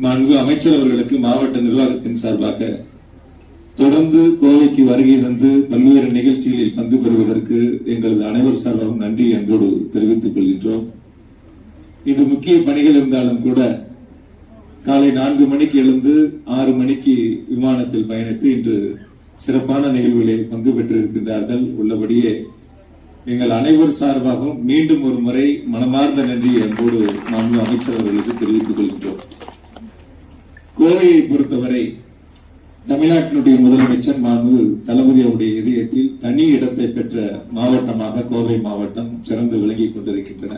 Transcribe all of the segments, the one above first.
மாண்பு அமைச்சர் அவர்களுக்கு மாவட்ட நிர்வாகத்தின் சார்பாக தொடர்ந்து கோவைக்கு வருகை தந்து பல்வேறு நிகழ்ச்சிகளில் பங்கு பெறுவதற்கு எங்களது அனைவர் சார்பாகவும் நன்றி அன்போடு தெரிவித்துக் கொள்கின்றோம். இன்று முக்கிய பணிகள் இருந்தாலும் கூட காலை நான்கு மணிக்கு எழுந்து ஆறு மணிக்கு விமானத்தில் பயணித்து இன்று சிறப்பான நிகழ்வுகளில் பங்கு பெற்றிருக்கின்றார்கள். உள்ளபடியே எங்கள் அனைவர் சார்பாகவும் மீண்டும் ஒரு முறை மனமார்ந்த நன்றி அன்போடு நான்கு அமைச்சர் அவர்களுக்கு தெரிவித்துக் கொள்கின்றோம். கோவையை பொறுத்தவரை தமிழ்நாட்டினுடைய முதலமைச்சர் மாண்பு தளபதி அவருடைய இதயத்தில் தனி இடத்தை பெற்ற மாவட்டமாக கோவை மாவட்டம் சிறந்து விளங்கிக் கொண்டிருக்கின்றன.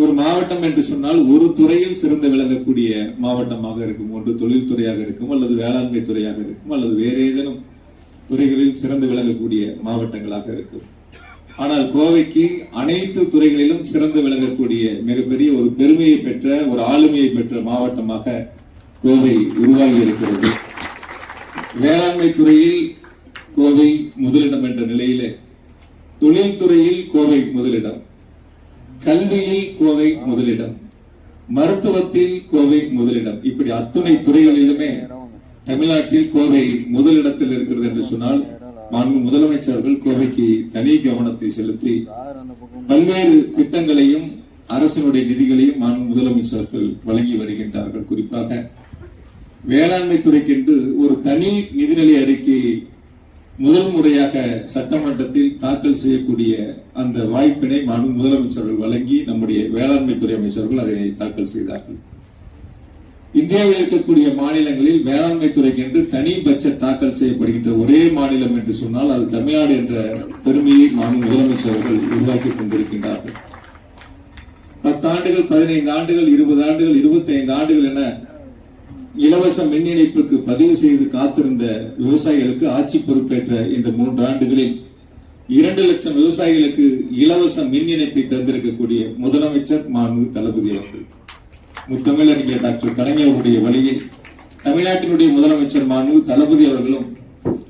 ஒரு மாவட்டம் என்று சொன்னால் ஒரு துறையில் சிறந்து விளங்கக்கூடிய மாவட்டமாக இருக்கும். ஒன்று தொழில்துறையாக இருக்கும் அல்லது வேளாண்மை துறையாக இருக்கும் அல்லது வேறு ஏதேனும் துறைகளில் சிறந்து விளங்கக்கூடிய மாவட்டங்களாக இருக்கும். ஆனால் கோவைக்கு அனைத்து துறைகளிலும் சிறந்து விளங்கக்கூடிய மிகப்பெரிய ஒரு பெருமையை பெற்ற ஒரு ஆளுமையை பெற்ற மாவட்டமாக கோவை உருவாகி இருக்கிறது வேளாண்மை துறையில் கோவை முதலிடம் என்ற நிலையில தொழில்துறையில் கோவை முதலிடம் கல்வியில் கோவை முதலிடம் மருத்துவத்தில் கோவை முதலிடம். இப்படி அத்துணை துறைகளிலுமே தமிழ்நாட்டில் கோவை முதலிடத்தில் இருக்கிறது என்று சொன்னால் மாண்பு முதலமைச்சர்கள் கோவைக்கு தனி கவனத்தை செலுத்தி பல்வேறு திட்டங்களையும் அரசினுடைய நிதிகளையும் மாண்பு முதலமைச்சர்கள் வழங்கி வருகின்றார்கள். குறிப்பாக வேளாண்மை துறைக்கென்று ஒரு தனி நிதிநிலை அறிக்கையை முதல் முறையாக சட்டமன்றத்தில் தாக்கல் செய்யக்கூடிய அந்த வாய்ப்பினை மாண்பு முதலமைச்சர்கள் வழங்கி நம்முடைய வேளாண்மை துறை அமைச்சர்கள் அதை தாக்கல் செய்தார்கள். இந்தியாவில் இருக்கக்கூடிய மாநிலங்களில் வேளாண்மை துறைக்கென்று தனி பட்ஜெட் தாக்கல் செய்யப்படுகின்ற ஒரே மாநிலம் என்று சொன்னால் அது தமிழ்நாடு என்ற பெருமையை மாநில முதலமைச்சர்கள் உருவாக்கி கொண்டிருக்கின்றார்கள். பத்தாண்டுகள் பதினைந்து ஆண்டுகள் இருபது ஆண்டுகள் இருபத்தி ஐந்து ஆண்டுகள் என இலவச மின் இணைப்புக்கு பதிவு செய்து காத்திருந்த விவசாயிகளுக்கு ஆட்சி பொறுப்பேற்ற இந்த மூன்று ஆண்டுகளில் இரண்டு லட்சம் விவசாயிகளுக்கு இலவச மின் இணைப்பை தந்திருக்கக்கூடிய முதலமைச்சர் மாண்பு தளபதி அவர்கள். முத்தமிழறிஞர் டாக்டர் கலைஞருடைய வழியில் தமிழ்நாட்டினுடைய முதலமைச்சர் மாண்பு தளபதி அவர்களும்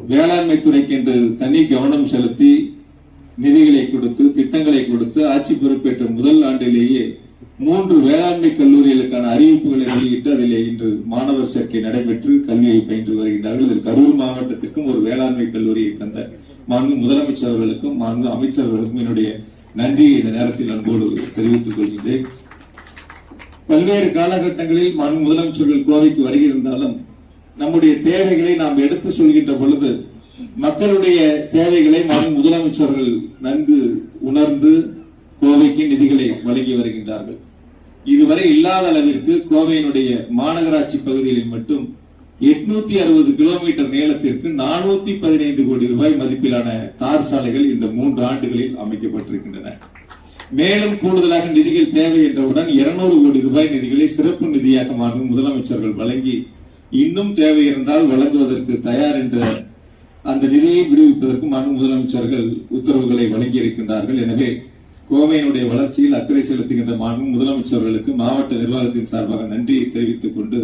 வேளாண்மை துறைக்கு என்று தனி கவனம் செலுத்தி நிதிகளை கொடுத்து திட்டங்களை கொடுத்து ஆட்சி பொறுப்பேற்ற முதல் ஆண்டிலேயே மூன்று வேளாண்மை கல்லூரிகளுக்கான அறிவிப்புகளை வெளியிட்டு அதில் இன்று மாணவர் சேர்க்கை நடைபெற்று கல்வியை பயின்று வருகின்றார்கள். இதில் கரூர் மாவட்டத்திற்கும் ஒரு வேளாண்மை கல்லூரியை தந்த மாண்பு முதலமைச்சர் அவர்களுக்கும் மாண்பு அமைச்சர்களுக்கும் என்னுடைய நன்றியை இந்த நேரத்தில் அன்போடு தெரிவித்துக் கொள்கின்றேன். பல்வேறு காலகட்டங்களில் மாண்பு முதலமைச்சர்கள் கோவைக்கு வருகிருந்தாலும் நம்முடைய தேவைகளை நாம் எடுத்து சொல்கின்ற பொழுது மக்களுடைய தேவைகளை மாண்பு முதலமைச்சர்கள் நன்கு உணர்ந்து கோவைக்கு நிதிகளை வழங்கி வருகின்றார்கள். இதுவரை இல்லாத அளவிற்கு கோவையினுடைய மாநகராட்சி பகுதிகளில் மட்டும் எட்நூத்தி அறுபது கிலோமீட்டர் நீளத்திற்கு நானூத்தி பதினைந்து கோடி ரூபாய் மதிப்பிலான தார் சாலைகள் இந்த மூன்று ஆண்டுகளில் அமைக்கப்பட்டிருக்கின்றன. மேலும் கூடுதலாக நிதிகள் தேவை என்றவுடன் இருநூறு கோடி ரூபாய் நிதிகளை சிறப்பு நிதியாக மாறும் முதலமைச்சர்கள் வழங்கி இன்னும் தேவை இருந்தால் வழங்குவதற்கு தயார் என்ற அந்த நிதியை விடுவிப்பதற்கு மாண்பு முதலமைச்சர்கள் உத்தரவுகளை வழங்கி இருக்கின்றார்கள் எனவே கோவையினுடைய வளர்ச்சியில் அக்கறை செலுத்துகின்ற மாண்பு முதலமைச்சர்களுக்கு மாவட்ட நிர்வாகத்தின் சார்பாக நன்றியை தெரிவித்துக் கொண்டு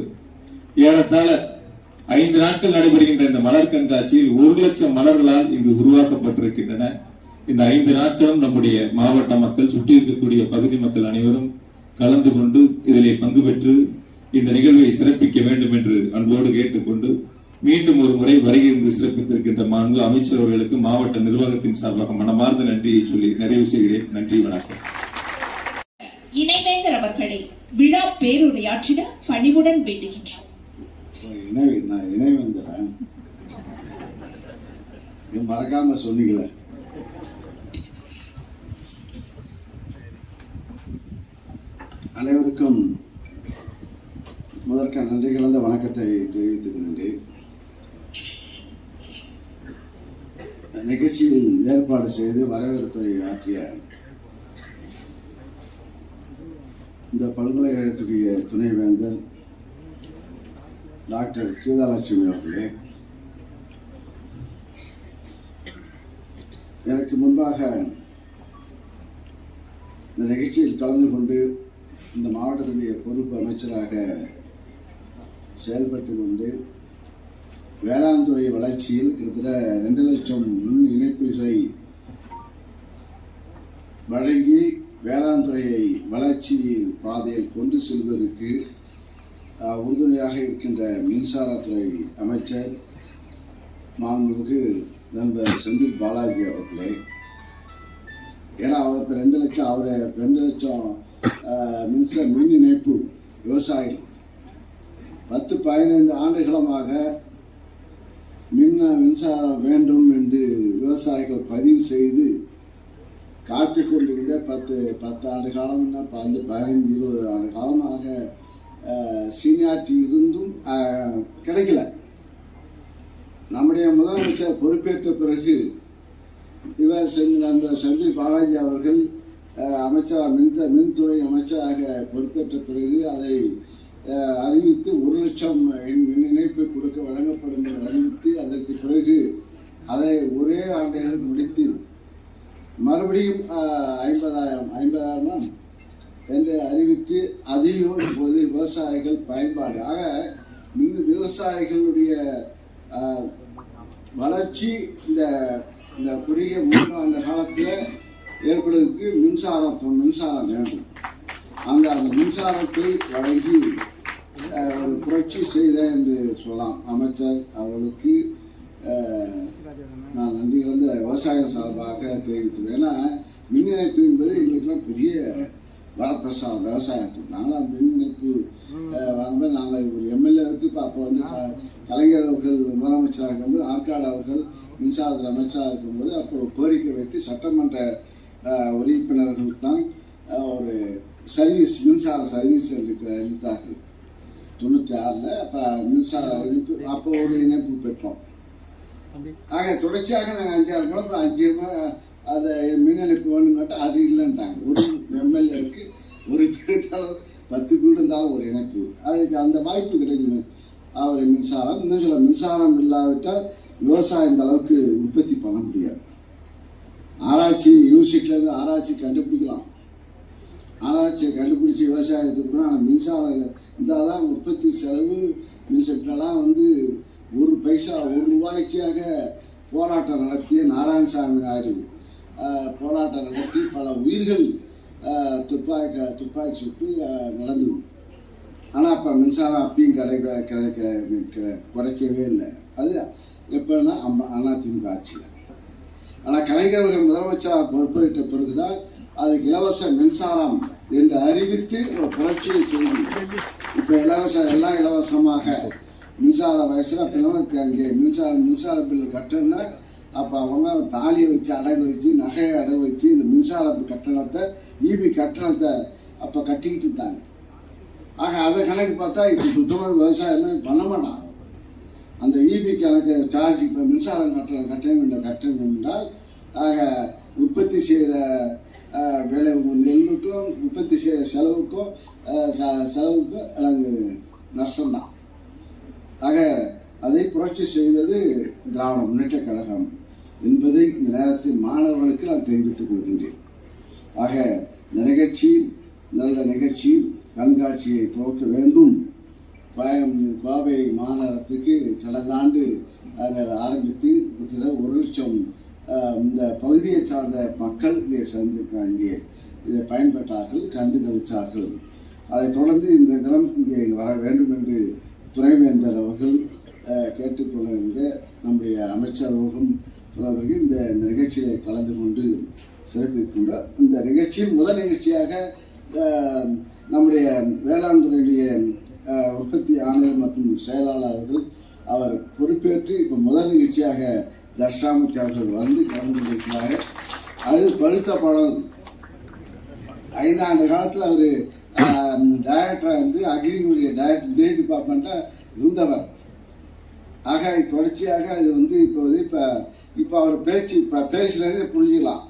ஏறத்தாழ ஐந்து நாட்கள் நடைபெறுகின்ற இந்த மலர் கண்காட்சியில் ஒரு லட்சம் மலர்களால் இங்கு உருவாக்கப்பட்டிருக்கின்றன. இந்த ஐந்து நாட்களும் நம்முடைய மாவட்ட மக்கள் சுற்றி இருக்கக்கூடிய பகுதி மக்கள் அனைவரும் கலந்து கொண்டு இதிலே பங்கு பெற்று இந்த நிகழ்வை சிறப்பிக்க வேண்டும் என்று அன்போடு கேட்டுக்கொண்டு மீண்டும் ஒரு முறை வருகிறது சிறப்பித்திருக்கின்ற மாண்பு அமைச்சர் அவர்களுக்கு மாவட்ட நிர்வாகத்தின் சார்பாக மனமார்ந்த நன்றியை சொல்லி நிறைவு செய்கிறேன். நன்றி வணக்கம். இணைவேந்தர் அவர்களை விழா பேருரையாற்றிட பணிவுடன் வேண்டுகின்றோம். இணை நான் இணை வந்துடுறேன் இது மறக்காம சொன்னீங்களே. அனைவருக்கும் முதற்க நன்றி கலந்த வணக்கத்தை தெரிவித்துக் கொள்கின்றேன். நிகழ்ச்சியில் ஏற்பாடு செய்து வரவேற்புரை ஆற்றிய இந்த பல்கலைக்கழகத்துடைய துணைவேந்தர் டாக்டர் கீதாலட்சுமி அவர்களே எனக்கு முன்பாக இந்த நிகழ்ச்சியில் கலந்து கொண்டு இந்த மாவட்டத்தினுடைய பொறுப்பு அமைச்சராக செயல்பட்டு கொண்டு வேளாண் துறை வளர்ச்சியில் கிட்டத்தட்ட ரெண்டு லட்சம் மின் இணைப்புகளை வழங்கி வேளாண் துறையை வளர்ச்சி பாதையில் கொண்டு செல்வதற்கு உறுதுணையாக இருக்கின்ற மின்சாரத்துறை அமைச்சர் மாண்புமிகு நண்பர் செந்தில் பாலாஜி அவர்களே. ஏன்னா அவர் இப்போ ரெண்டு லட்சம் அவர் ரெண்டு லட்சம் மின்சார மின் இணைப்பு விவசாயிகள். பத்து பதினைந்து ஆண்டுகளமாக மின்ன மின்சாரம் வேண்டும் என்று விவசாயிகள் பதிவு செய்து காத்து கொண்டிருந்த பத்து பத்து ஆண்டு காலம் பத்து பதினஞ்சு இருபது ஆண்டு காலமாக சீனியாரிட்டி இருந்தும் கிடைக்கல. நம்முடைய முதலமைச்சர் பொறுப்பேற்ற பிறகு இவர் செந்தில் அந்த பாலாஜி அவர்கள் அமைச்சராக அமைச்சர் மின்த மின்துறை அமைச்சராக பொறுப்பேற்ற பிறகு அதை அறிவித்து ஒரு லட்சம் மின் மின் இணைப்பு கொடுக்க வழங்கப்படும் என்று அறிவித்து அதற்கு பிறகு அதை ஒரே ஆண்டுகள் முடித்து மறுபடியும் ஐம்பதாயிரம் ஐம்பதாயிரம் ஐம்பதாயிரமா என்று அறிவித்து அதிகம் இப்போது விவசாயிகள் பயன்பாடு. ஆக மின் விவசாயிகளுடைய வளர்ச்சி இந்த இந்த குறுகிய மூன்றாண்டு காலத்தில் ஏற்படுவதற்கு மின்சாரம் மின்சாரம் வேண்டும். அந்த அந்த மின்சாரத்தை வழங்கி ஒரு புரட்சி செய்த என்று சொல்லலாம். அமைச்சர் அவருக்கு நான் நன்றி கலந்த விவசாயம் சார்பாக தெரிவித்துள்ளேன் ஏன்னா மின் இணைப்பு என்பது எங்களுக்கெல்லாம் பெரிய வரப்பிரசாதம் விவசாயத்துக்கு. நாங்களாம் மின் இணைப்பு அஹ், வந்து நாங்கள் ஒரு எம்எல்ஏவுக்கு இப்போ அப்போ வந்து கலைஞர் அவர்கள் முதலமைச்சராக இருக்கும்போது ஆற்காடு அவர்கள் மின்சாரத்துறை அமைச்சராக இருக்கும்போது அப்போ கோரிக்கை வைத்து சட்டமன்ற உறுப்பினர்களுக்கு தான் ஒரு சர்வீஸ் மின்சார சர்வீஸ் என்று அளித்தார்கள். தொண்ணூற்றி ஆறில் அப்போ மின்சார இணைப்பு அப்போ ஒரு இணைப்பு பெற்றோம். ஆக தொடர்ச்சியாக நாங்கள் அஞ்சாறு இப்போ அஞ்சு அதை மின் இணைப்பு வேணும் கேட்டால் அது இல்லைன்ட்டாங்க. ஒரு எம்எல்ஏவுக்கு ஒரு வீடு இருந்தாலும் பத்து வீடு இருந்தாலும் ஒரு இணைப்பு. அதுக்கு அந்த வாய்ப்பு கிடைக்குது. அவர் மின்சாரம் இன்னும் சொல்ல மின்சாரம் இல்லாவிட்டால் விவசாயம் இந்த அளவுக்கு உற்பத்தி பண்ண முடியாது. ஆராய்ச்சி யூனிவர்சிட்டியிலேருந்து ஆராய்ச்சி கண்டுபிடிக்கலாம். ஆராய்ச்சியை கண்டுபிடிச்சி விவசாயத்துக்கு தான் ஆனால் மின்சாரம் இருந்தால் தான் உற்பத்தி செலவு. மின்செட்டெல்லாம் வந்து ஒரு பைசா ஒரு ரூபாய்க்காக போராட்டம் நடத்திய நாராயணசாமி நாயுடு போராட்டம் நடத்தி பல உயிர்கள் துப்பாக்க துப்பாக்கி துப்பாக்கி சுட்டு நடந்தது. ஆனால் அப்போ மின்சாரம் அப்பயும் கிடைக்க கிடைக்க கிடை- குறைக்கவே இல்லை. அது எப்படின்னா அம்மா அதிமுக ஆட்சியில். ஆனால் கலைஞர்கள் முதலமைச்சர் முதலமைச்சராக பொறுப்பேற்ற பிறகுதான் அதுக்கு இலவச மின்சாரம் என்று அறிவித்து ஒரு புரட்சியை செய்து இப்போ இலவச எல்லாம் இலவசமாக மின்சார வயசில் அப்போ அங்கே மின்சார மின்சார பில்லு கட்டணும்னா அப்போ அவங்க தாலியை வச்சு அடகு வச்சு நகையை அடகு வச்சு இந்த மின்சார கட்டணத்தை ஈபி கட்டணத்தை அப்போ கட்டிக்கிட்டு இருந்தாங்க. ஆக அதை கணக்கு பார்த்தா இப்போ சுத்தமாக விவசாயமே பண்ண மாட்டாங்க. அந்த இபி கணக்கு சார்ஜ் இப்போ மின்சாரம் கட்டணம் கட்டணம் வேண்டும் என்றால் ஆக உற்பத்தி செய்கிற விளை நெல்லுக்கும் உற்பத்தி செய்கிற செலவுக்கும் ச- செலவுக்கும் எனக்கு நஷ்டம்தான். ஆக அதை புரட்சி செய்தது திராவிட முன்னேற்ற கழகம் என்பதை இந்த நேரத்தில் மாணவர்களுக்கு நான் தெரிவித்துக் கொள்கின்றேன். ஆக இந்த நிகழ்ச்சி நல்ல நிகழ்ச்சி கண்காட்சியை துவக்க வேண்டும். கோயம் கோவை மாநகரத்துக்கு கடந்த ஆண்டு நாங்கள் ஆரம்பித்து கிட்டத்தட்ட ஒரு லட்சம் இந்த பகுதியை சார்ந்த மக்கள் இங்கே சந்திக்க அங்கே இதை பயன்பெற்றார்கள் கண்டு கழித்தார்கள் அதைத் தொடர்ந்து இந்த தினம் இங்கே வர வேண்டும் என்று துணைவேந்தர் அவர்கள் கேட்டுக்கொள்ள வேண்டிய நம்முடைய அமைச்சரவர்களும் அவர்கள் இந்த நிகழ்ச்சியை கலந்து கொண்டு சிறப்பிக்கின்றார் இந்த நிகழ்ச்சியின் முதல் நிகழ்ச்சியாக நம்முடைய வேளாண் துறையுடைய உற்பத்தி ஆணையர் மற்றும் செயலாளர்கள் அவர் பொறுப்பேற்று இப்போ முதல் நிகழ்ச்சியாக தர்ஷாமூர்த்தி அவர்கள் வந்து கலந்து கொண்டிருக்கிறார்கள் அது பழுத்த படம் ஐந்தாண்டு காலத்தில் அவர் டைரக்டராக இருந்து அக்ரினுடைய டைரக்டர் டே டிபார்ட்மெண்ட்டாக இருந்தவர். ஆக தொடர்ச்சியாக அது வந்து இப்போது இப்போ இப்போ அவர் பேச்சு இப்போ பேசுகிறதே புரிஞ்சுக்கலாம்.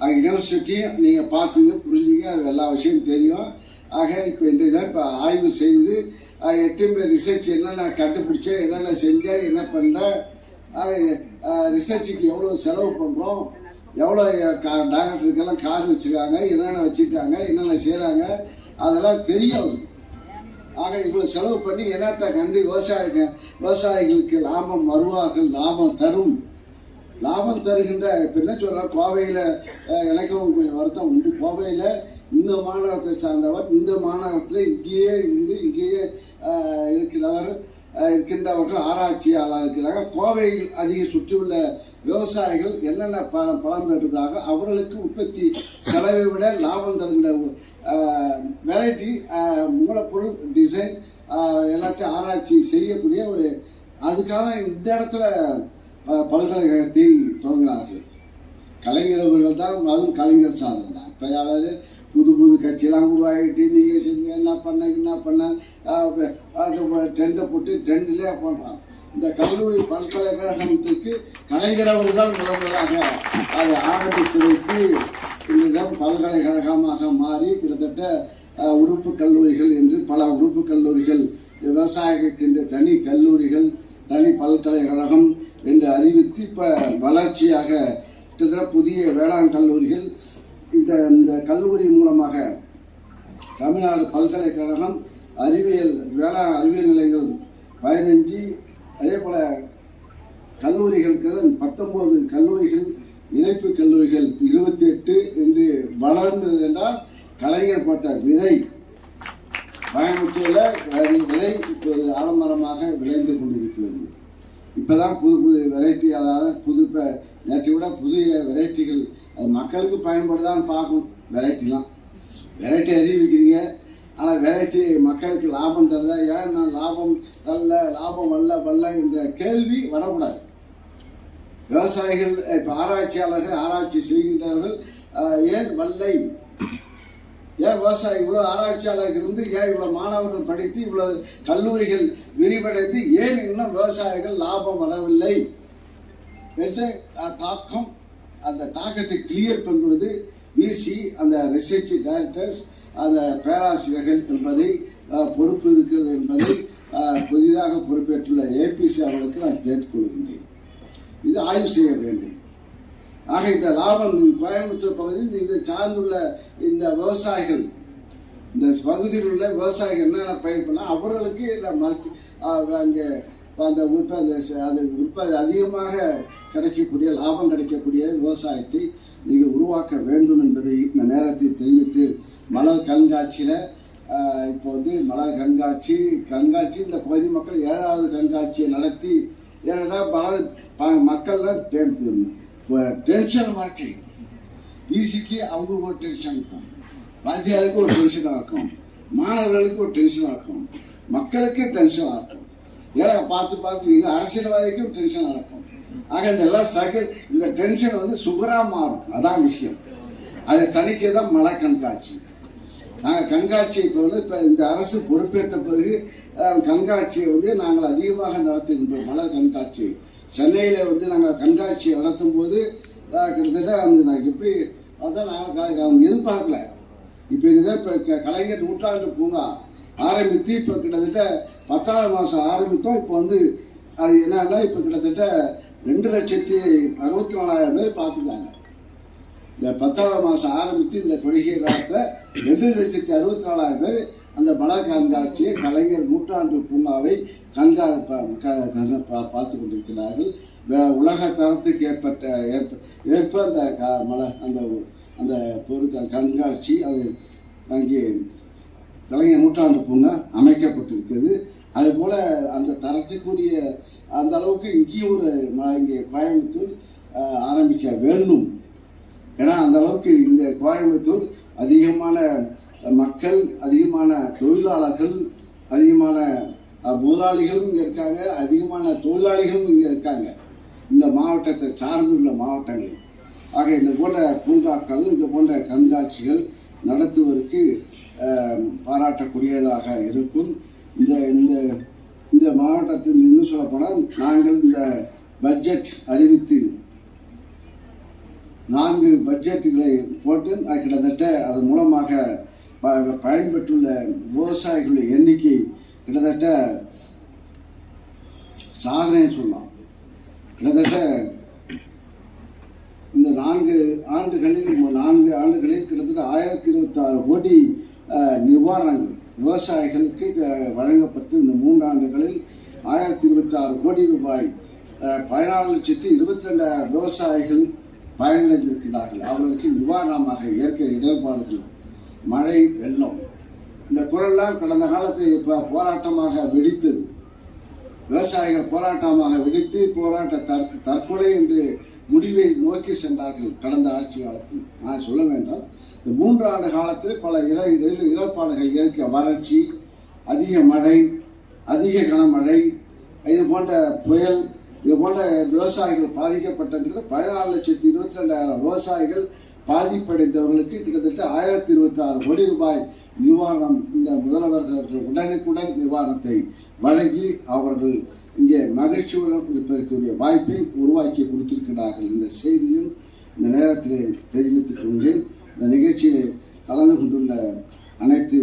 ஆக யூனிவர்சிட்டியும் நீங்கள் பார்த்துங்க புரிஞ்சுங்க அது எல்லா விஷயமும் தெரியும். ஆக இப்போ இந்த இதை இப்போ ஆய்வு செய்து எத்தனை பேர் ரிசர்ச் என்னென்ன கண்டுபிடிச்சேன் என்னென்ன செஞ்சேன் என்ன பண்ணுறேன் ரிசர்ச்சுக்கு எவ்வளோ செலவு பண்ணுறோம் எவ்வளோ கா டாக்டருக்கெல்லாம் கார் வச்சுருக்காங்க என்னென்ன வச்சுருக்காங்க என்னென்ன செய்கிறாங்க அதெல்லாம் தெரியும். ஆக இவ்வளோ செலவு பண்ணி என்னத்தை கண்டு விவசாயிக விவசாயிகளுக்கு லாபம் வருவார்கள் லாபம் தரும். லாபம் தருகின்ற இப்போ என்ன சொல்கிறேன் கோவையில் எனக்கும் கொஞ்சம் வருத்தம் உண்டு. கோவையில் இந்த மாநகரத்தை சார்ந்தவர் இந்த மாநகரத்தில் இங்கேயே இருந்து இங்கேயே இருக்கிறவர். இருக்கின்றவர்கள் ஆராய்ச்சியாளர் இருக்கிறாங்க. கோவையில் அதிக சுற்றியுள்ள விவசாயிகள் என்னென்ன ப பழம் பெற்றுக்கிறாங்க அவர்களுக்கு உற்பத்தி செலவை விட லாபம் தருகின்ற வெரைட்டி மூலப்பொருள் டிசைன் எல்லாத்தையும் ஆராய்ச்சி செய்யக்கூடிய ஒரு அதுக்காக இந்த இடத்துல பல்கலைக்கழகத்தில் பல்கலைக்கழகத்தை கலைஞர் அவர்கள் தான் அதுவும் கலைஞர் சாதனை தான். இப்போ யாராவது புது புது கட்சியெல்லாம் உருவாகிட்டு நீங்கள் செஞ்சு என்ன பண்ண என்ன பண்ண? ட்ரெண்டை அது டெண்டை போட்டு டெண்டிலே பண்ணுறான் இந்த கல்லூரி பல்கலைக்கழகத்துக்கு கலைஞர் தான் முதல்வராக. அதை ஆரம்பித்து வைத்து இதுதான் பல்கலைக்கழகமாக மாறி கிட்டத்தட்ட உறுப்பு கல்லூரிகள் என்று பல உறுப்பு கல்லூரிகள் விவசாயிகளுக்கென்று தனி கல்லூரிகள் தனி பல்கலைக்கழகம் என்று அறிவித்து இப்போ வளர்ச்சியாக கிட்டத்தட்ட புதிய வேளாண் கல்லூரிகள் இந்த இந்த கல்லூரி மூலமாக தமிழ்நாடு பல்கலைக்கழகம் அறிவியல் வேளாண் அறிவியல் நிலையங்கள் பதினஞ்சு அதே போல் கல்லூரிகளுக்கு பத்தொன்பது கல்லூரிகள் இணைப்பு கல்லூரிகள் இருபத்தி எட்டு என்று வளர்ந்தது என்றால் கலைஞர் போட்ட விதை கோயம்புத்தூரில் விதை இப்போது ஆலமரமாக விளைந்து கொண்டிருக்கிறது. இப்போதான் புது புது வெரைட்டி அதாவது புது நேற்றை விட புதிய வெரைட்டிகள் அது மக்களுக்கு பயன்படுதான்னு பார்க்கணும். வெரைட்டிலாம். வெரைட்டி அறிவிக்கிறீங்க ஆனால் வெரைட்டி மக்களுக்கு லாபம் தருதா? ஏன் நான் லாபம் தரல லாபம் வரல வரல என்ற கேள்வி வரக்கூடாது. விவசாயிகள் இப்போ ஆராய்ச்சியாளர்கள் ஆராய்ச்சி செய்கின்றவர்கள் ஏன் வல்லை ஏன் விவசாயி இவ்வளோ ஆராய்ச்சியாளர்கள் இருந்து ஏன் இவ்வளோ மாணவர்கள் படித்து இவ்வளோ கல்லூரிகள் விரிவடைந்து ஏன் இன்னும் விவசாயிகள் லாபம் வரவில்லை? என்று தாக்கம் அந்த தாக்கத்தை கிளியர் பண்ணுவது விசி அந்த ரிசர்ச் டைரக்டர்ஸ் அந்த பேராசிரியர்கள் என்பதை பொறுப்பு இருக்கிறது என்பதை புதிதாக பொறுப்பேற்றுள்ள ஏபிசி அவர்களுக்கு நான் கேட்டுக்கொள்கின்றேன். இது ஆய்வு செய்ய வேண்டும். ஆக இந்த லாபம் கோயம்புத்தூர் பகுதியில் இந்த இதை சார்ந்துள்ள இந்த விவசாயிகள் இந்த பகுதியில் உள்ள விவசாயிகள் என்னென்ன பயிர் பண்ணால் அவர்களுக்கு இல்லை அங்கே அந்த உற்பத்தி அந்த உற்பத்தி அதிகமாக கிடைக்கக்கூடிய லாபம் கிடைக்கக்கூடிய விவசாயத்தை நீங்கள் உருவாக்க வேண்டும் என்பதை இந்த நேரத்தில் தெரிவித்து மலர் கண்காட்சியில் இப்போ வந்து மலர் கண்காட்சி கண்காட்சி இந்த பகுதி மக்கள் ஏழாவது கண்காட்சியை நடத்தி ஏன்னா மலர் ப- மக்கள்லாம் டென்ஷன் வாழ்க்கை பிசிக்கு அவங்களுக்கு ஒரு டென்ஷன் இருக்கும். வாத்தியாருக்கு ஒரு டென்ஷனாக இருக்கும். மாணவர்களுக்கு ஒரு டென்ஷனாக இருக்கும். மக்களுக்கு டென்ஷனாக இருக்கும். ஏன்னா பார்த்து பார்த்து இன்னும் அரசியல்வாதிக்கும் டென்ஷன் நடக்கும். ஆக இந்த எல்லாம் சகல் இந்த டென்ஷன் வந்து சுகராக மாறும். அதான் விஷயம். அதை தணிக்க தான் மழை கண்காட்சி. நாங்கள் கண்காட்சி இப்போ வந்து இப்போ இந்த அரசு பொறுப்பேற்ற பிறகு கண்காட்சியை வந்து நாங்கள் அதிகமாக நடத்துகின்றோம். மலர் கண்காட்சி. சென்னையில் வந்து நாங்கள் கண்காட்சி நடத்தும் போது கிட்டத்தட்ட அந்த நான் எப்படி பார்த்தா நாங்கள் அவங்க எதிர்பார்க்கல. இப்போ இதுதான் இப்போ க- கலைஞர் நூற்றாண்டு பூங்கா. ஆரம்பித்து இப்போ கிட்டத்தட்ட பத்தாவது மாதம் ஆரம்பித்தோம். இப்போ வந்து அது என்னன்னா இப்போ கிட்டத்தட்ட ரெண்டு லட்சத்தி அறுபத்தி நாலாயிரம் பேர் பார்த்துருக்காங்க இந்த பத்தாவது மாதம் ஆரம்பித்து இந்த கொடிகை காலத்தில் ரெண்டு லட்சத்தி அறுபத்தி நாலாயிரம் பேர் அந்த மலர் கண்காட்சியை கலைஞர் நூற்றாண்டு பூங்காவை கண்கா க- பா- பார்த்து கொண்டிருக்கிறார்கள். உலக தரத்துக்கு ஏற்பட்ட ஏற்ப ஏற்ப அந்த க- மலர் அந்த அந்த பொருட்கள் கண்காட்சி அது அங்கே கலைஞர் நூற்றாண்டு பூங்கா அமைக்கப்பட்டிருக்கிறது. அதுபோல் அந்த தரத்துக்குரிய அந்த அளவுக்கு இங்கேயும் ஒரு இங்கே கோயம்புத்தூர் ஆரம்பிக்க வேண்டும். ஏன்னா அந்த அளவுக்கு இந்த கோயம்புத்தூர் அதிகமான மக்கள் அதிகமான தொழிலாளர்கள் அதிகமான முதலாளிகளும் இங்கே இருக்காங்க அதிகமான தொழிலாளிகளும் இங்கே இருக்காங்க. இந்த மாவட்டத்தை சார்ந்துள்ள மாவட்டங்கள். ஆக இந்த போன்ற பூங்காக்கள் இந்த போன்ற கண்காட்சிகள் நடத்துவதற்கு பாராட்டக்கூடியதாக இருக்கும். இந்த இந்த இந்த மாவட்டத்தில் இன்னும் சொல்லப்போனால் நாங்கள் இந்த பட்ஜெட் அறிவித்து நான்கு பட்ஜெட்டுகளை போட்டு கிட்டத்தட்ட அதன் மூலமாக ப பயன்பெற்றுள்ள விவசாயிகளுடைய எண்ணிக்கை கிட்டத்தட்ட சாதனை சொல்லலாம். கிட்டத்தட்ட இந்த நான்கு ஆண்டுகளில் நான்கு ஆண்டுகளில் கிட்டத்தட்ட ஆயிரத்தி இருபத்தாறு கோடி நிவாரணங்கள் விவசாயிகளுக்கு வழங்கப்பட்டு இந்த மூன்றாண்டுகளில் ஆயிரத்தி ஆயிரத்தி இருபத்தாறு கோடி ரூபாய் பதினாலு லட்சத்தி இருபத்தி ரெண்டாயிரம் விவசாயிகள் பயனடைந்திருக்கிறார்கள். அவர்களுக்கு நிவாரணமாக இயற்கை இடர்பாடுகள் மழை வெள்ளம் இந்த குரல்லாம் கடந்த காலத்தில் இப்போ போராட்டமாக வெடித்தது. விவசாயிகள் போராட்டமாக வெடித்து போராட்ட தற் தற்கொலை என்று முடிவை நோக்கி சென்றார்கள் கடந்த ஆட்சி காலத்தில். நான் சொல்ல வேண்டாம். இந்த மூன்று ஆண்டு காலத்தில் பல இட இழப்பாடுகள் இயற்கை வறட்சி அதிக மழை அதிக கனமழை இது போன்ற புயல் இது போன்ற விவசாயிகள் பாதிக்கப்பட்டது பதினாலு லட்சத்தி இருபத்தி ரெண்டாயிரம் விவசாயிகள் பாதிப்படைந்தவர்களுக்கு கிட்டத்தட்ட ஆயிரத்தி இருபத்தி ஆறு கோடி ரூபாய் நிவாரணம் இந்த முதல்வர் அவர்கள் உடனுக்குடன் நிவாரணத்தை வழங்கி அவர்கள் இங்கே மகிழ்ச்சியுடன் இருப்பதற்குரிய வாய்ப்பை உருவாக்கி கொடுத்திருக்கிறார்கள். இந்த செய்தியும் இந்த நேரத்தில் தெரிவித்துக் கொண்டேன் இந்த நிகழ்ச்சியில் கலந்து கொண்டுள்ள அனைத்து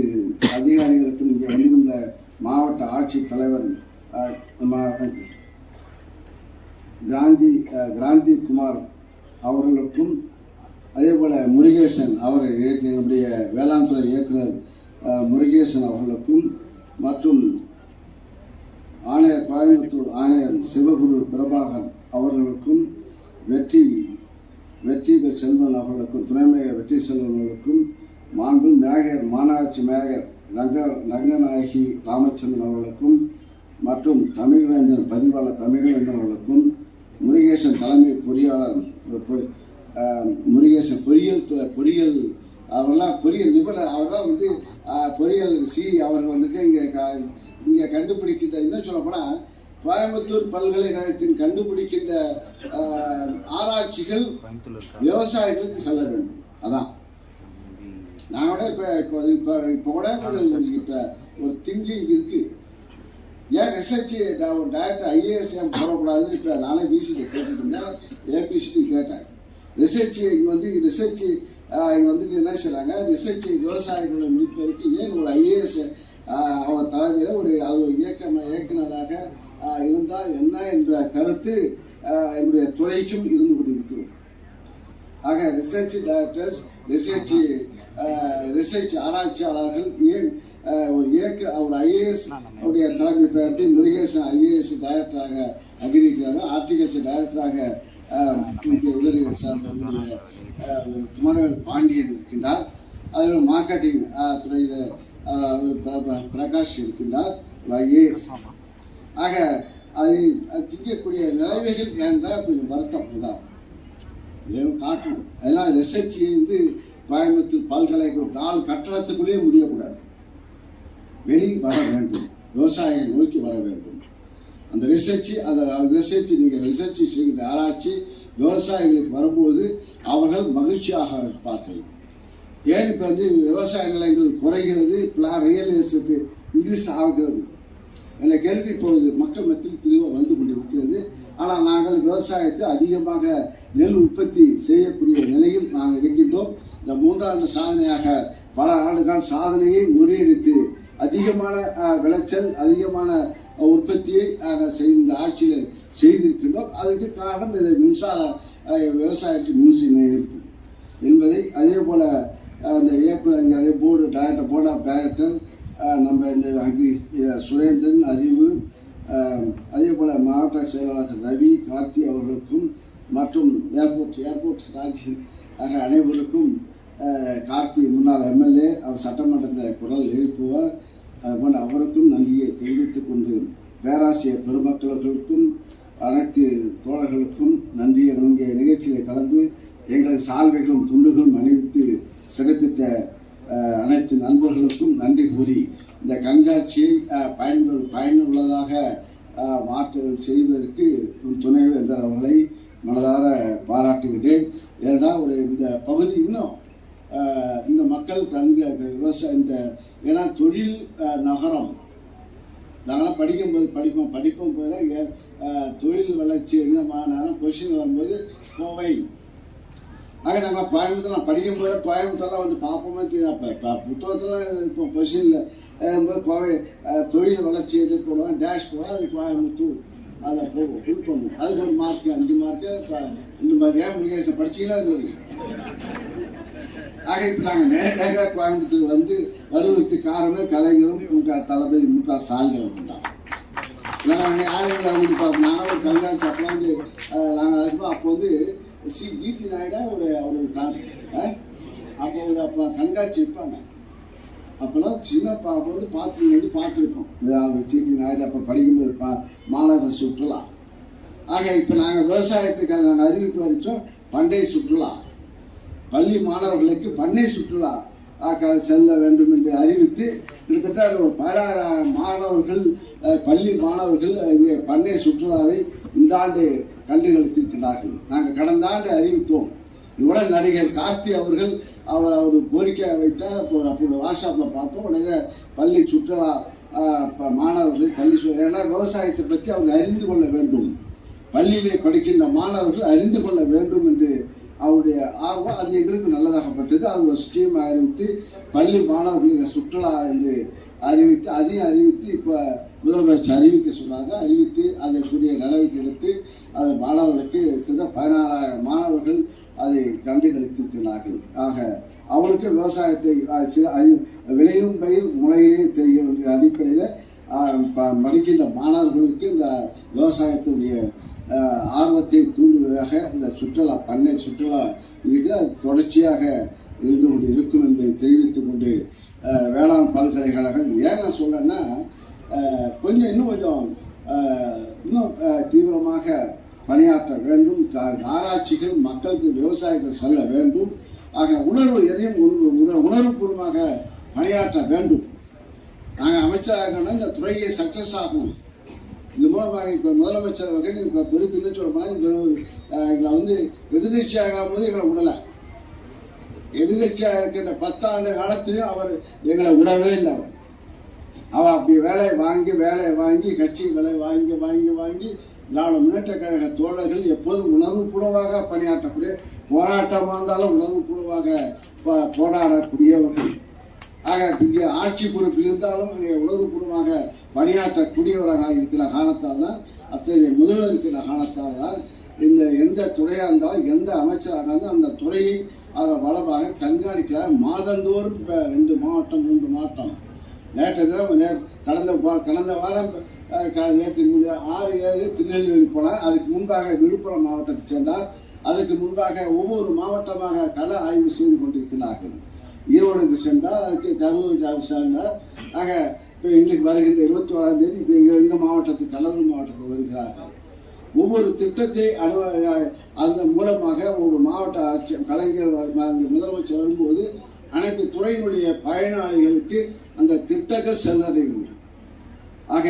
அதிகாரிகளுக்கும் இங்கே வந்துள்ள மாவட்ட ஆட்சித் தலைவர் காந்தி கிராந்தி குமார் அவர்களுக்கும் அதே போல் முருகேசன் அவர் என்னுடைய வேளாண் துறை இயக்குனர் முருகேசன் அவர்களுக்கும் மற்றும் ஆணையர் கோயம்புத்தூர் ஆணையர் சிவகுரு பிரபாகர் அவர்களுக்கும் வெற்றி வெற்றி செல்வன் அவர்களுக்கும் துணை மேயர் வெற்றி செல்வன் அவர்களுக்கும் மாண்பு மேயர் மாநகராட்சி மேயர் ரங்க ரங்கநாயகி ராமச்சந்திரன் அவர்களுக்கும் மற்றும் தமிழ்வேந்தன் பதிவாளர் தமிழ்வேந்தன் அவர்களுக்கும் முருகேசன் தலைமை பொறியாளர் முருகேசன் பொறியியல் துறை பொறியியல் அவரெல்லாம் பொறியியல் நிபுணர் அவர்தான் வந்து பொறியியல் சி அவர்கள் வந்துட்டு இங்கே க இங்கே கண்டுபிடிக்கின்ற இன்னும் சொல்லப்போனால் கோயம்புத்தூர் பல்கலைக்கழகத்தின் கண்டுபிடிக்கின்ற ஆராய்ச்சிகள் விவசாயத்துக்கு செல்ல வேண்டும். அதான். நான் கூட இப்போ இப்போ இப்போ கூட இப்போ ஒரு திங்கிங் இருக்கு. ஏன் ரிசர்ச் ஒரு டேரக்டர் ஐஏஎஸ் ஏன் போடக்கூடாதுன்னு இப்போ நானே பிசிடி கேட்டுட்டு இருந்தேன். ஏபிசிடி கேட்டேன். ரிசர்ச் இங்கே வந்து ரிசர்ச் இங்கே வந்துட்டு என்ன செய்றாங்க? ரிசர்ச் விவசாயிகளை மீட்பதற்கு ஏன் ஒரு ஐஏஎஸ் அவன் தலைமையில் ஒரு அது ஒரு இயக்கம் இயக்குனராக ஆஹ், இருந்தால் என்ன என்ற கருத்து என்னுடைய துறைக்கும் இருந்து கொண்டிருக்கிறது. ஆக ரிசர்ச் டைரக்டர்ஸ் ரிசர்ச் ரிசர்ச் ஆராய்ச்சியாளர்கள் ஏன் ஒரு இயக்க ஒரு ஐஏஎஸ் உடைய தலைமை இப்போ முருகேசன் ஐஏஎஸ் டைரக்டராக அங்கிருக்கிறாங்க ஆர்டிகல்ச்சர் டைரக்டராக அஹ், இவர் குமரவேல் பாண்டியன் இருக்கின்றார். அதில் மார்க்கெட்டிங் துறையில் பிரகாஷ் இருக்கின்றார். ஒரு ஐஏஎஸ் ஆக அதை அது திங்கக்கூடிய நிலைமைகள் என்றால் கொஞ்சம் வருத்தம் இதான் ஏன் காட்டணும் அதனால் ரிசர்ச் வந்து கோயம்புத்தூர் பல்கலைக்கழகம் நாலு கட்டணத்துக்குள்ளேயே முடியக்கூடாது. வெளி வர வேண்டும். விவசாயம் நோக்கி வர வேண்டும். அந்த ரிசர்ச்சி அந்த ரிசர்ச் நீங்கள் ரிசர்ச் செய்கின்ற ஆராய்ச்சி விவசாயிகளுக்கு வரும்போது அவர்கள் மகிழ்ச்சியாக இருப்பார்கள். ஏன் இப்போ வந்து விவசாய நிலங்கள் குறைகிறது ரியல் எஸ்டேட்டு இங்கிலீஷ் ஆகிறது என்ற கேள்வி இப்பொழுது மக்கள் மத்தியில் தெளிவாக வந்து கொண்டிருக்கிறது. ஆனால் நாங்கள் விவசாயத்தை அதிகமாக நெல் உற்பத்தி செய்யக்கூடிய நிலையில் நாங்கள் இருக்கின்றோம். இந்த மூன்றாண்டு சாதனையாக பல ஆண்டுகள் சாதனையை முறியடித்து அதிகமான விளைச்சல் அதிகமான உற்பத்தியை நாங்கள் செய்~ இந்த ஆட்சியில் செய்திருக்கின்றோம். அதற்கு காரணம் இது மின்சார அஹ், விவசாயத்தில் மின்சார இணைப்பு என்பதை அதே போல் அந்த ஏப்ரல் அங்கே அதே board director board of director நம்ம இந்த அக்ரி சுரேந்திரன் அறிவு அதே போல் மாவட்ட செயலாளர் ரவி கார்த்தி அவர்களுக்கும் மற்றும் ஏர்போர்ட் ஏர்போர்ட் ராஜ் ஆக அனைவருக்கும் கார்த்தி முன்னாள் எம்எல்ஏ அவர் சட்டமன்றத்தில் குரல் எழுப்புவார். அதுபோன்று அவருக்கும் நன்றியை தெரிவித்துக் கொண்டு பேராசிரியர் பெருமக்களுக்கும் அனைத்து தோழர்களுக்கும் நன்றியை இங்கே நிகழ்ச்சியில் கலந்து எங்கள் சால்வைகளும் துண்டுகளும் அணிவித்து சிறப்பித்த அனைத்து நண்பர்களுக்கும் நன்றி கூறி இந்த கண்காட்சியை பயன்பு பயனுள்ளதாக அஹ், மாற்ற செய்வதற்கு துணைவேந்தர் அவர்களை மனதார பாராட்டுகிறேன். ஏன்னா ஒரு இந்த பகுதி இன்னும் இந்த மக்கள் கண்க விவசாய இந்த ஏன்னா தொழில் நகரம். நாங்களாம் படிக்கும்போது படிப்போம் படிப்போம் போது தான் தொழில் வளர்ச்சி இந்த நேரம் பொசிஷன் வரும்போது கோவை ஆக நாங்கள் கோயம்புத்தூர் படிக்கும் போது கோயம்புத்தூர்லாம் வந்து பார்ப்போமே தெரியும் அப்போ இப்போ புத்தகத்தில் இப்போ பொசிஷனில் கோவை தொழில் வளர்ச்சி எதிர்கொள்வோம் டேஷ் போவோம் அது கோயம்புத்தூர் அதை போகும் ஃபுல் பண்ணுவோம் அதுக்கு ஒரு மார்க்கு அஞ்சு மார்க்கு இந்த மாதிரி ஏன் முருகேசன் படிச்சீங்களா இருந்தது ஆக இப்போ நாங்கள் நேரடியாக கோயம்புத்தூர் வந்து வருவதற்கு காரணம் கலைஞரும் முக தளபதி மு க ஸ்டாலின் தான் நாங்கள் ஆயிரம் வந்து பார்ப்போம் நானும் ஒரு அப்போ வந்து நாங்கள் இருப்போம் அப்போ வந்து சி ஜிடி நாயுடா ஒரு அவரு அப்போ ஒரு அப்போ கண்காட்சி வைப்பாங்க. அப்போல்லாம் சின்ன அப்போ வந்து பார்த்து வந்து பார்த்துருப்போம். அவர் சீட்டி நாயுடு அப்போ படிக்கும்போது பா மாநகர சுற்றுலா. ஆக இப்போ நாங்கள் விவசாயத்துக்காக நாங்கள் அறிவிப்பு அளித்தோம் பண்டை சுற்றுலா. பள்ளி மாணவர்களுக்கு பண்ணை சுற்றுலா ஆக்க செல்ல வேண்டும் என்று அறிவித்து கிட்டத்தட்ட ஒரு பதினாறாயிரம் மாணவர்கள் பள்ளி மாணவர்கள் பண்ணை சுற்றுலாவை இந்த ஆண்டு கண்டுகளித்திருக்கிறார்கள் நாங்கள் கடந்த ஆண்டு அறிவித்தோம். இவ்வளவு நடிகர் கார்த்தி அவர்கள் அவர் அவர் கோரிக்கை வைத்தார். அப்போ அப்போ வாட்ஸ்அப்பில் பார்த்தோம். உடனே பள்ளி சுற்றுலா இப்போ மாணவர்கள் பள்ளி ஏன்னா விவசாயத்தை பற்றி அவங்க அறிந்து கொள்ள வேண்டும். பள்ளியிலே படிக்கின்ற மாணவர்கள் அறிந்து கொள்ள வேண்டும் என்று அவருடைய ஆர்வம். அது எங்களுக்கு நல்லதாகப்பட்டது அது ஒரு ஸ்கீம் அறிவித்து பள்ளி மாணவர்களுக்கு சுற்றுலா என்று அறிவித்து அதையும் அறிவித்து இப்போ முதலமைச்சர் அறிவிக்க சொன்னாங்க. அறிவித்து அதற்குரிய நடவடிக்கை எடுத்து அது மாணவர்களுக்கு கிட்ட பதினாறாயிரம் மாணவர்கள் அதை கண்டுகளித்திருக்கிறார்கள் ஆக அவளுக்கு விவசாயத்தை விளையும் பயிர் முளையிலே தெரியும் என்ற அடிப்படையில் படிக்கின்ற மாணவர்களுக்கு இந்த விவசாயத்தினுடைய ஆர்வத்தை தூண்டுவதாக இந்த சுற்றுலா பண்ணை சுற்றுலா இருக்குது அது தொடர்ச்சியாக இருந்து கொண்டு இருக்கும் என்பதை தெரிவித்து கொண்டு வேளாண் பல்கலைக்கழகம் ஏன் நான் சொல்றேன்னா கொஞ்சம் இன்னும் கொஞ்சம் இன்னும் தீவிரமாக பணியாற்ற வேண்டும். த- ஆராய்ச்சிகள் மக்களுக்கு விவசாயிகள் செல்ல வேண்டும். ஆக உணர்வு எதையும் உணர்வுபூர்வமாக பணியாற்ற வேண்டும். நாங்கள் அமைச்சராகனா இந்த துறையை சக்சஸ் ஆகும். இது மூலமாக இப்போ முதலமைச்சர் வகையில் இப்போ பொறுப்பு சொல்ல போனால் எங்களை வந்து எதிர்கட்சி போது எங்களை விடலை எதிர்கட்சியாக இருக்கின்ற பத்தாண்டு காலத்திலையும் அவர் எங்களை விடவே இல்லை அவர். அவள் அப்படி வேலையை வாங்கி வேலையை வாங்கி கட்சி வேலை வாங்கி வாங்கி வாங்கி திராவிட முன்னேற்ற கழக தோழர்கள் எப்போதும் உணர்வுபூர்வமாக பணியாற்றக்கூடிய போராட்டமாக இருந்தாலும் உணர்வுபூர்வமாக போ- போராடக்கூடியவர்கள். ஆக இங்கே ஆட்சி பொறுப்பில் இருந்தாலும் அங்கே உணர்வுபூர்வமாக பணியாற்றக்கூடியவராக இருக்கிற காரணத்தால் தான் அத்தகைய முதல்வர் இருக்கிற காரணத்தால் தான் இந்த எந்த துறையாக இருந்தாலும் எந்த அமைச்சராக இருந்தாலும் அந்த துறையை அதை வளமாக கண்காணிக்கிறார். மாதந்தோறும் இப்போ ரெண்டு மாவட்டம் மூன்று மாவட்டம். நேற்று தினம் கடந்த கடந்த வாரம் இப்போ நேற்று ஆறு ஏழு திருநெல்வேலி போனார். அதுக்கு முன்பாக விழுப்புரம் மாவட்டத்தை சென்றார். அதுக்கு முன்பாக ஒவ்வொரு மாவட்டமாக கள ஆய்வு செய்து கொண்டிருக்கிறார்கள். ஈரோடுக்கு சென்றார். அதுக்கு கரூருக்கு சென்றார் ஆக இப்போ எங்களுக்கு வருகின்ற இருபத்தி ஓராம் தேதி இது எங்கள் எங்கள் மாவட்டத்துக்கு கடலூர் மாவட்டத்துக்கு வருகிறார்கள். ஒவ்வொரு திட்டத்தை அனு அதன் மூலமாக ஒரு மாவட்ட ஆட்சி கலைஞர் முதலமைச்சர் வரும்போது அனைத்து துறையினுடைய பயனாளிகளுக்கு அந்த திட்டங்கள் சென்றடைகிறது ஆக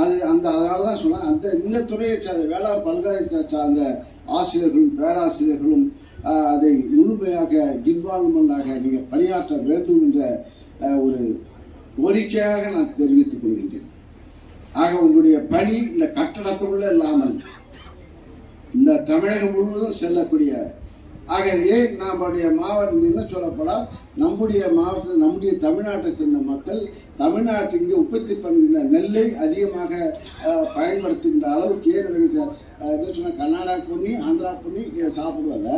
அது அந்த அதனால தான் சொன்னேன். அந்த இந்த துறையை சார்ந்த வேளாண் பல்கலைக்கழகத்தை சார்ந்த ஆசிரியர்களும் பேராசிரியர்களும் அதை முழுமையாக இன்வால்மெண்டாக நீங்கள் பணியாற்ற வேண்டும் என்ற ஒரு கோரிக்கையாக நான் தெரிவித்துக் கொள்கின்றேன். ஆக உங்களுடைய பணி இந்த கட்டடத்துள்ள இல்லாமல் இந்த தமிழகம் முழுவதும் செல்லக்கூடிய ஆக ஏன் நம்முடைய மாவட்டம் என்ன சொல்லப்படா நம்முடைய மாவட்டத்தில் நம்முடைய தமிழ்நாட்டை சேர்ந்த மக்கள் தமிழ்நாட்டு இங்கே உற்பத்தி பண்ணுகின்ற நெல்லை அதிகமாக பயன்படுத்துகின்ற அளவுக்கு ஏன் சொன்னால் கர்நாடகா பொண்ணி ஆந்திரா பொண்ணி இதை சாப்பிடுவாங்க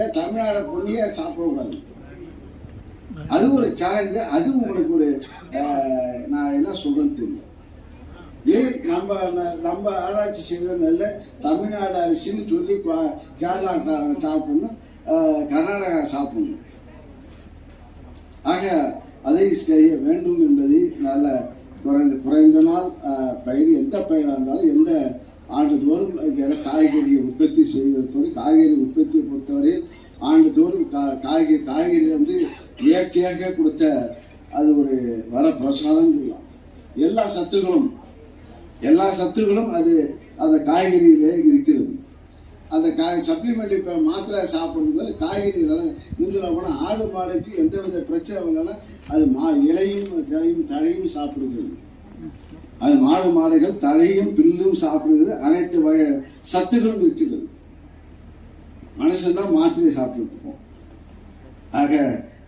ஏன் தமிழ்நாடு பொன்னியே சாப்பிடக்கூடாது? அது ஒரு சேலஞ்சு அது உங்களுக்கு ஒரு நான் என்ன சொல்றேன்னு தெரியல. ஏன் நம்ம நம்ம ஆராய்ச்சி செய்ததுனால நெல்லை தமிழ்நாடு அரிசின்னு சொல்லி கேரளாக்காரங்க சாப்பிடணும் கர்நாடகா சாப்பிடணும். ஆக அதை செய்ய வேண்டும் என்பதை நல்ல குறைந்த குறைந்த நாள் பயிர் எந்த பயிராக இருந்தாலும் எந்த ஆண்டுதோறும் காய்கறியை உற்பத்தி செய்வதற்கு காய்கறி உற்பத்தியை பொறுத்தவரையில் ஆண்டுதோறும் கா காய்கறி காய்கறி வந்து இயற்கையாக கொடுத்த அது ஒரு வர பிரசாதம் சொல்லலாம். எல்லா சத்துகளும் எல்லா சத்துகளும் அது அந்த காய்கறியிலே இருக்கிறது. அந்த காய் சப்ளிமெண்ட் இப்போ மாத்திரை சாப்பிடும்போது காய்கறிகள் இன்னும் போனால் ஆடு மாடுக்கு எந்த வித பிரச்சனை இல்லைன்னா அது மா இலையும் தலையும் தழையும் சாப்பிடுகிறது. அது மாடு மாடுகள் தழையும் பில்லும் சாப்பிடுகிறது. அனைத்து வகை சத்துகளும் இருக்கிறது மனுஷன் தான் மாத்திரை சாப்பிட்டு இருப்போம் ஆக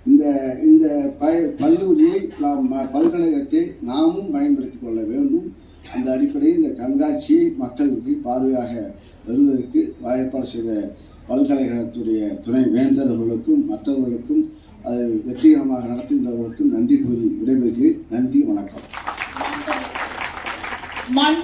இந்த இந்த பய கல்லூரியை நாம் ம- பல்கலைக்கழகத்தை நாமும் பயன்படுத்திக் கொள்ள வேண்டும். அந்த அடிப்படையில் இந்த கண்காட்சியை மக்களுக்கு பார்வையாக வருவதற்கு வாய்ப்பாடு செய்த பல்கலைக்கழகத்துடைய துணை வேந்தர்களுக்கும் மற்றவர்களுக்கும் அதை வெற்றிகரமாக நடத்துகின்றவர்களுக்கும் நன்றி கூறி விடைபெறுகிறேன். நன்றி வணக்கம். மண்